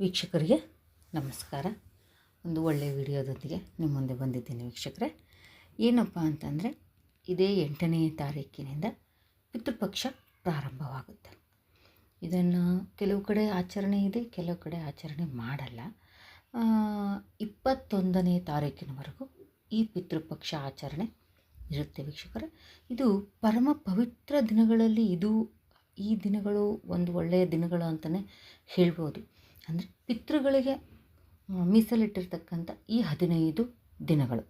ವೀಕ್ಷಕರಿಗೆ ನಮಸ್ಕಾರ. ಒಂದು ಒಳ್ಳೆಯ ವಿಡಿಯೋದೊಂದಿಗೆ ನಿಮ್ಮ ಮುಂದೆ ಬಂದಿದ್ದೀನಿ ವೀಕ್ಷಕರೇ. ಏನಪ್ಪ ಅಂತಂದರೆ, ಇದೇ ಎಂಟನೇ ತಾರೀಕಿನಿಂದ ಪಿತೃಪಕ್ಷ ಪ್ರಾರಂಭವಾಗುತ್ತೆ. ಇದನ್ನು ಕೆಲವು ಕಡೆ ಆಚರಣೆ ಇದೆ, ಕೆಲವು ಕಡೆ ಆಚರಣೆ ಮಾಡಲ್ಲ. ಇಪ್ಪತ್ತೊಂದನೇ ತಾರೀಕಿನವರೆಗೂ ಈ ಪಿತೃಪಕ್ಷ ಆಚರಣೆ ಇರುತ್ತೆ ವೀಕ್ಷಕರೇ. ಇದು ಪರಮ ಪವಿತ್ರ ದಿನಗಳಲ್ಲಿ ಇದು ಈ ದಿನಗಳು ಒಂದು ಒಳ್ಳೆಯ ದಿನಗಳು ಅಂತಲೇ ಹೇಳ್ಬೋದು. ಅಂದರೆ ಪಿತೃಗಳಿಗೆ ಮೀಸಲಿಟ್ಟಿರ್ತಕ್ಕಂಥ ಈ ಹದಿನೈದು ದಿನಗಳು.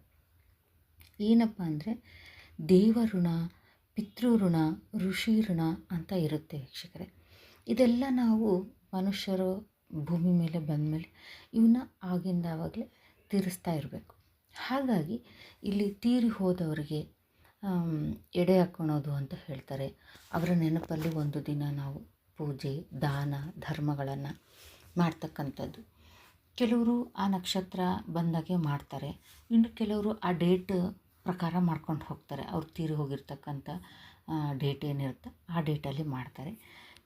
ಏನಪ್ಪ ಅಂದರೆ ದೇವಋಣ ಪಿತೃಋಣ ಋಷಿ ಋಣ ಅಂತ ಇರುತ್ತೆ ವೀಕ್ಷಕರೇ. ಇದೆಲ್ಲ ನಾವು ಮನುಷ್ಯರು ಭೂಮಿ ಮೇಲೆ ಬಂದಮೇಲೆ ಇವನ್ನ ಆಗಿಂದ ಆವಾಗಲೇ ತೀರಿಸ್ತಾ ಇರಬೇಕು. ಹಾಗಾಗಿ ಇಲ್ಲಿ ತೀರಿ ಹೋದವರಿಗೆ ಎಡೆ ಹಾಕ್ಕೊಳೋದು ಅಂತ ಹೇಳ್ತಾರೆ. ಅವರ ನೆನಪಲ್ಲಿ ಒಂದು ದಿನ ನಾವು ಪೂಜೆ, ದಾನ, ಧರ್ಮಗಳನ್ನು ಮಾಡ್ತಕ್ಕಂಥದ್ದು. ಕೆಲವರು ಆ ನಕ್ಷತ್ರ ಬಂದಾಗೆ ಮಾಡ್ತಾರೆ. ಇನ್ನು ಕೆಲವರು ಆ ಡೇಟ್ ಪ್ರಕಾರ ಮಾಡ್ಕೊಂಡು ಹೋಗ್ತಾರೆ. ಅವ್ರು ತೀರಿ ಹೋಗಿರ್ತಕ್ಕಂಥ ಡೇಟ್ ಏನಿರುತ್ತೆ ಆ ಡೇಟಲ್ಲಿ ಮಾಡ್ತಾರೆ.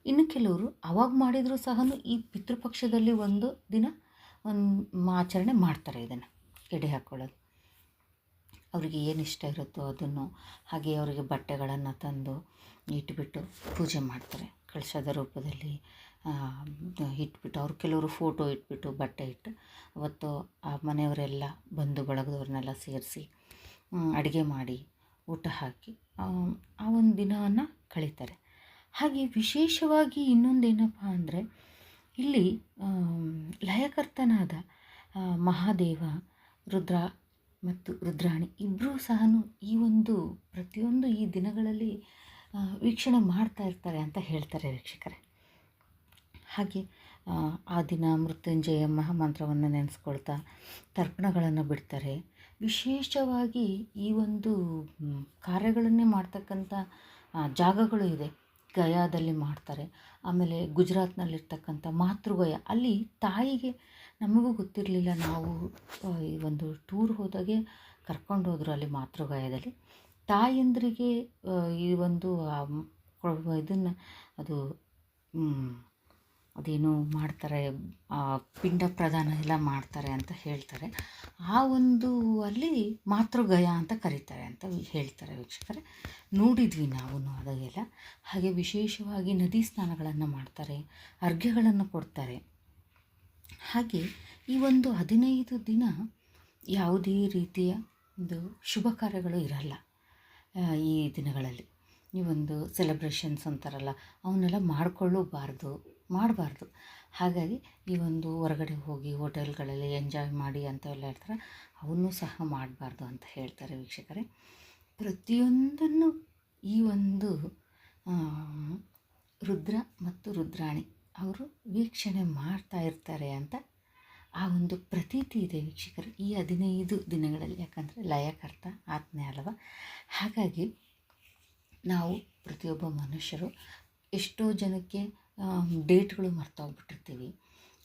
ಇನ್ನು ಕೆಲವರು ಅವಾಗ ಮಾಡಿದರೂ ಸಹ ಈ ಪಿತೃಪಕ್ಷದಲ್ಲಿ ಒಂದು ದಿನ ಒಂದು ಆಚರಣೆ ಮಾಡ್ತಾರೆ ಇದನ್ನು, ಎಡೆ ಹಾಕ್ಕೊಳ್ಳೋದು ಅವರಿಗೆ ಏನು ಇಷ್ಟ ಇರುತ್ತೋ ಅದನ್ನು ಹಾಗೆ ಅವರಿಗೆ ಬಟ್ಟೆಗಳನ್ನು ತಂದು ಇಟ್ಬಿಟ್ಟು ಪೂಜೆ ಮಾಡ್ತಾರೆ. ಕಳಶದ ರೂಪದಲ್ಲಿ ಇಟ್ಬಿಟ್ಟು ಅವ್ರು ಕೆಲವರು ಫೋಟೋ ಇಟ್ಬಿಟ್ಟು ಬಟ್ಟೆ ಇಟ್ಟು ಅವತ್ತು ಆ ಮನೆಯವರೆಲ್ಲ ಬಂಧು ಬಳಗದವ್ರನ್ನೆಲ್ಲ ಸೇರಿಸಿ ಅಡುಗೆ ಮಾಡಿ ಊಟ ಹಾಕಿ ಆ, ಒಂದು ದಿನವನ್ನು ಕಳೀತಾರೆ. ಹಾಗೆ ವಿಶೇಷವಾಗಿ ಇನ್ನೊಂದೇನಪ್ಪ ಅಂದರೆ ಇಲ್ಲಿ ಲಯಕರ್ತನಾದ ಮಹಾದೇವ ರುದ್ರ ಮತ್ತು ರುದ್ರಾಣಿ ಇಬ್ಬರೂ ಸಹ ಈ ಒಂದು ಪ್ರತಿಯೊಂದು ಈ ದಿನಗಳಲ್ಲಿ ವೀಕ್ಷಣೆ ಮಾಡ್ತಾ ಇರ್ತಾರೆ ಅಂತ ಹೇಳ್ತಾರೆ ವೀಕ್ಷಕರೇ. ಹಾಗೆ ಆ, ದಿನ ಮೃತ್ಯುಂಜಯ ಮಹಾಮಂತ್ರವನ್ನು ನೆನೆಸ್ಕೊಳ್ತಾ ತರ್ಪಣಗಳನ್ನು ಬಿಡ್ತಾರೆ. ವಿಶೇಷವಾಗಿ ಈ ಒಂದು ಕಾರ್ಯಗಳನ್ನೇ ಮಾಡ್ತಕ್ಕಂಥ ಜಾಗಗಳು ಇದೆ. ಗಯಾದಲ್ಲಿ ಮಾಡ್ತಾರೆ. ಆಮೇಲೆ ಗುಜರಾತ್ನಲ್ಲಿರ್ತಕ್ಕಂಥ ಮಾತೃಗಯ ಅಲ್ಲಿ ತಾಯಿಗೆ ನಮಗೂ ಗೊತ್ತಿರಲಿಲ್ಲ ನಾವು ಈ ಒಂದು ಟೂರ್ ಹೋದಾಗೆ ಕರ್ಕೊಂಡು ಹೋದರು ಅಲ್ಲಿ ಮಾತೃಗಯದಲ್ಲಿ. ತಾಯಂದ್ರಿಗೆ ಈ ಒಂದು ಇದನ್ನು ಅದು ಅದೇನು ಮಾಡ್ತಾರೆ ಪಿಂಡ ಪ್ರದಾನ ಎಲ್ಲ ಮಾಡ್ತಾರೆ ಅಂತ ಹೇಳ್ತಾರೆ. ಆ ಒಂದು ಅಲ್ಲಿ ಮಾತೃಗಯ ಅಂತ ಕರೀತಾರೆ ಅಂತ ಹೇಳ್ತಾರೆ ವೀಕ್ಷಕರೇ. ನೋಡಿದ್ವಿ ನಾವು ಅದೆಲ್ಲ. ಹಾಗೆ ವಿಶೇಷವಾಗಿ ನದಿ ಸ್ನಾನಗಳನ್ನು ಮಾಡ್ತಾರೆ, ಅರ್ಘ್ಯಗಳನ್ನು ಕೊಡ್ತಾರೆ. ಹಾಗೆ ಈ ಒಂದು ಹದಿನೈದು ದಿನ ಯಾವುದೇ ರೀತಿಯ ಒಂದು ಶುಭ ಕಾರ್ಯಗಳು ಇರಲ್ಲ ಈ ದಿನಗಳಲ್ಲಿ. ಈ ಒಂದು ಸೆಲೆಬ್ರೇಷನ್ಸ್ ಅಂತಾರಲ್ಲ, ಅವನ್ನೆಲ್ಲ ಮಾಡಿಕೊಳ್ಳಬಾರ್ದು. ಮಾಡಬಾರ್ದು. ಹಾಗಾಗಿ ಈ ಒಂದು ಹೊರಗಡೆ ಹೋಗಿ ಹೋಟೆಲ್ಗಳಲ್ಲಿ ಎಂಜಾಯ್ ಮಾಡಿ ಅಂತ ಎಲ್ಲ ಹೇಳ್ತಾರೆ, ಅವನ್ನೂ ಸಹ ಮಾಡಬಾರ್ದು ಅಂತ ಹೇಳ್ತಾರೆ ವೀಕ್ಷಕರೇ. ಪ್ರತಿಯೊಂದನ್ನು ಈ ಒಂದು ರುದ್ರ ಮತ್ತು ರುದ್ರಾಣಿ ಅವರು ವೀಕ್ಷಣೆ ಮಾಡ್ತಾ ಇರ್ತಾರೆ ಅಂತ ಆ ಒಂದು ಪ್ರತೀತಿ ಇದೆ ವೀಕ್ಷಕರು, ಈ ಹದಿನೈದು ದಿನಗಳಲ್ಲಿ. ಯಾಕಂದರೆ ಲಯಕರ್ತ, ಆತ್ಮೆ ಅಲ್ವ? ಹಾಗಾಗಿ ನಾವು ಪ್ರತಿಯೊಬ್ಬ ಮನುಷ್ಯರು ಎಷ್ಟೋ ಜನಕ್ಕೆ ಡೇಟ್ಗಳು ಮರ್ತೋಗ್ಬಿಟ್ಟಿರ್ತೀವಿ.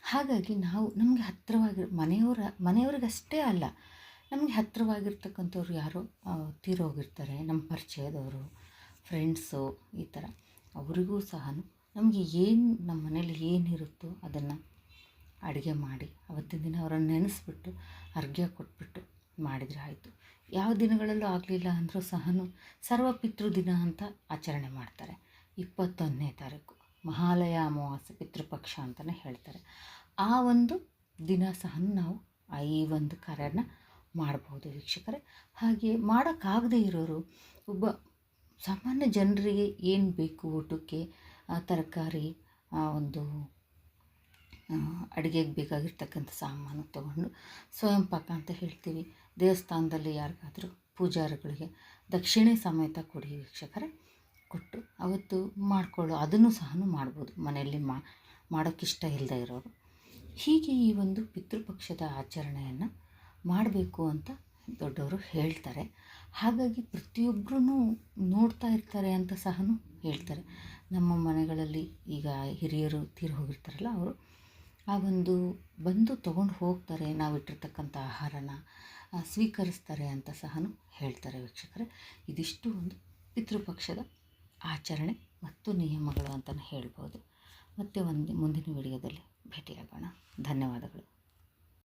ಹಾಗಾಗಿ ನಾವು ನಮಗೆ ಹತ್ತಿರವಾಗಿರೋ ಮನೆಯವರ, ಮನೆಯವ್ರಿಗಷ್ಟೇ ಅಲ್ಲ, ನಮಗೆ ಹತ್ತಿರವಾಗಿರ್ತಕ್ಕಂಥವ್ರು ಯಾರೋ ತೀರೋಗಿರ್ತಾರೆ, ನಮ್ಮ ಪರಿಚಯದವರು, ಫ್ರೆಂಡ್ಸು ಈ ಥರ. ಅವರಿಗೂ ಸಹ ನಮಗೆ ಏನು, ನಮ್ಮ ಮನೇಲಿ ಏನಿರುತ್ತೋ ಅದನ್ನು ಅಡುಗೆ ಮಾಡಿ, ಅವತ್ತಿನ ದಿನ ಅವರನ್ನು ನೆನೆಸ್ಬಿಟ್ಟು ಅರ್ಘ್ಯ ಕೊಟ್ಬಿಟ್ಟು ಮಾಡಿದರೆ ಆಯಿತು. ಯಾವ ದಿನಗಳಲ್ಲೂ ಆಗಲಿಲ್ಲ ಅಂದರೂ ಸಹ ಸರ್ವ ಪಿತೃ ದಿನ ಅಂತ ಆಚರಣೆ ಮಾಡ್ತಾರೆ, ಇಪ್ಪತ್ತೊಂದನೇ ತಾರೀಕು. ಮಹಾಲಯ ಅಮಾವಾಸ್ಯೆ ಪಿತೃಪಕ್ಷ ಅಂತಲೇ ಹೇಳ್ತಾರೆ. ಆ ಒಂದು ದಿನ ಸಹ ನಾವು ಈ ಒಂದು ಕಾರ್ಯನ ಮಾಡ್ಬೋದು ವೀಕ್ಷಕರೇ. ಹಾಗೆ ಮಾಡೋಕ್ಕಾಗದೇ ಇರೋರು ಒಬ್ಬ ಸಾಮಾನ್ಯ ಜನರಿಗೆ ಏನು ಬೇಕು ಊಟಕ್ಕೆ ತರಕಾರಿ ಆ, ಒಂದು ಅಡುಗೆಗೆ ಬೇಕಾಗಿರ್ತಕ್ಕಂಥ ಸಾಮಾನು ತಗೊಂಡು ಸ್ವಯಂ ಪಾಕ ಅಂತ ಹೇಳ್ತೀವಿ. ದೇವಸ್ಥಾನದಲ್ಲಿ ಯಾರಿಗಾದರೂ ಪೂಜಾರಿಗಳಿಗೆ ದಕ್ಷಿಣೆ ಸಮೇತ ಕೊಡಿ ವೀಕ್ಷಕರೇ. ಕೊಟ್ಟು ಅವತ್ತು ಮಾಡಿಕೊಳ್ಳೋ, ಅದನ್ನು ಸಹ ಮಾಡ್ಬೋದು. ಮನೆಯಲ್ಲಿ ಮಾಡೋಕ್ಕಿಷ್ಟ ಇಲ್ಲದೆ ಇರೋರು. ಹೀಗೆ ಈ ಒಂದು ಪಿತೃಪಕ್ಷದ ಆಚರಣೆಯನ್ನು ಮಾಡಬೇಕು ಅಂತ ದೊಡ್ಡವರು ಹೇಳ್ತಾರೆ. ಹಾಗಾಗಿ ಪ್ರತಿಯೊಬ್ಬರೂ ನೋಡ್ತಾ ಇರ್ತಾರೆ ಅಂತ ಸಹ ಹೇಳ್ತಾರೆ. ನಮ್ಮ ಮನೆಗಳಲ್ಲಿ ಈಗ ಹಿರಿಯರು ತೀರಿ ಹೋಗಿರ್ತಾರಲ್ಲ ಅವರು, ಆ ಒಂದು ಬಂದು ತೊಗೊಂಡು ಹೋಗ್ತಾರೆ, ನಾವು ಇಟ್ಟಿರ್ತಕ್ಕಂಥ ಆಹಾರನ ಸ್ವೀಕರಿಸ್ತಾರೆ ಅಂತ ಸಹ ಹೇಳ್ತಾರೆ ವೀಕ್ಷಕರೇ. ಇದಿಷ್ಟು ಒಂದು ಪಿತೃಪಕ್ಷದ ಆಚರಣೆ ಮತ್ತು ನಿಯಮಗಳು ಅಂತಲೇ ಹೇಳ್ಬೋದು. ಮತ್ತು ಒಂದು ಮುಂದಿನ ವಿಡಿಯೋದಲ್ಲಿ ಭೇಟಿಯಾಗೋಣ. ಧನ್ಯವಾದಗಳು.